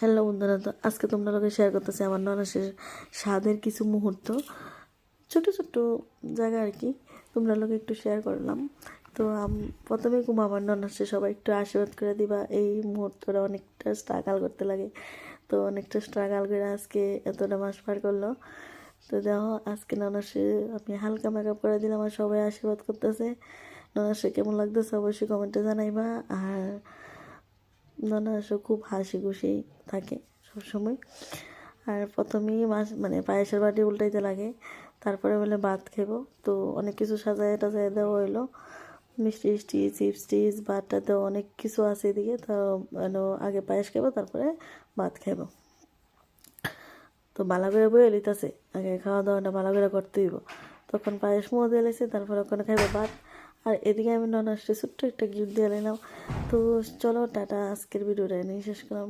Hello বন্ধুরা, তো আজকে তোমরা লোকে শেয়ার করতেছি আমার ননাসের স্বাদের কিছু মুহূর্ত। ছোট ছোট জায়গা আর কি, তোমরা লোকে একটু শেয়ার করলাম তো প্রথমে কুমা আমার ননাসে সবাই একটু আশীর্বাদ করে দিবা, এই মুহূর্তটা অনেকটা স্ট্রাগল করতে লাগে। তো অনেকটা স্ট্রাগল করে আজকে এতটা মাস পার করল। তো দেখো, আজকে ননাসে আমি হালকা মেকআপ করে দিলাম আর সবাই আশীর্বাদ করতেছে। ননাসে কেমন লাগতেছে অবশ্যই কমেন্টে জানাইবা। আর ননাসও খুব হাসি খুশি থাকে সবসময়। আর প্রথমেই মাছ মানে পায়েসের বাটি উল্টাইতে লাগে, তারপরে বলে ভাত খেব। তো অনেক কিছু সাজায় টাজায় দেওয়া হইল। মিষ্টি মিষ্টি, চিপস টিপস ভাতটাতে অনেক কিছু আছে এদিকে। তো মানে আগে পায়েস খাব, তারপরে ভাত খাব। তো ভালো করে বয়ে লিতেছে আগে খাওয়া দাওয়াটা ভালো করে করতে হইব। তখন পায়েস মুখ দিয়ে তারপরে ওখানে খাইবো ভাত। আর এদিকে আমি নন আসতে ছোট্ট একটা গিফট দিয়ে নিলাম তো চলো টাটা আজকের ভিডিওটা নিয়ে শেষ করলাম।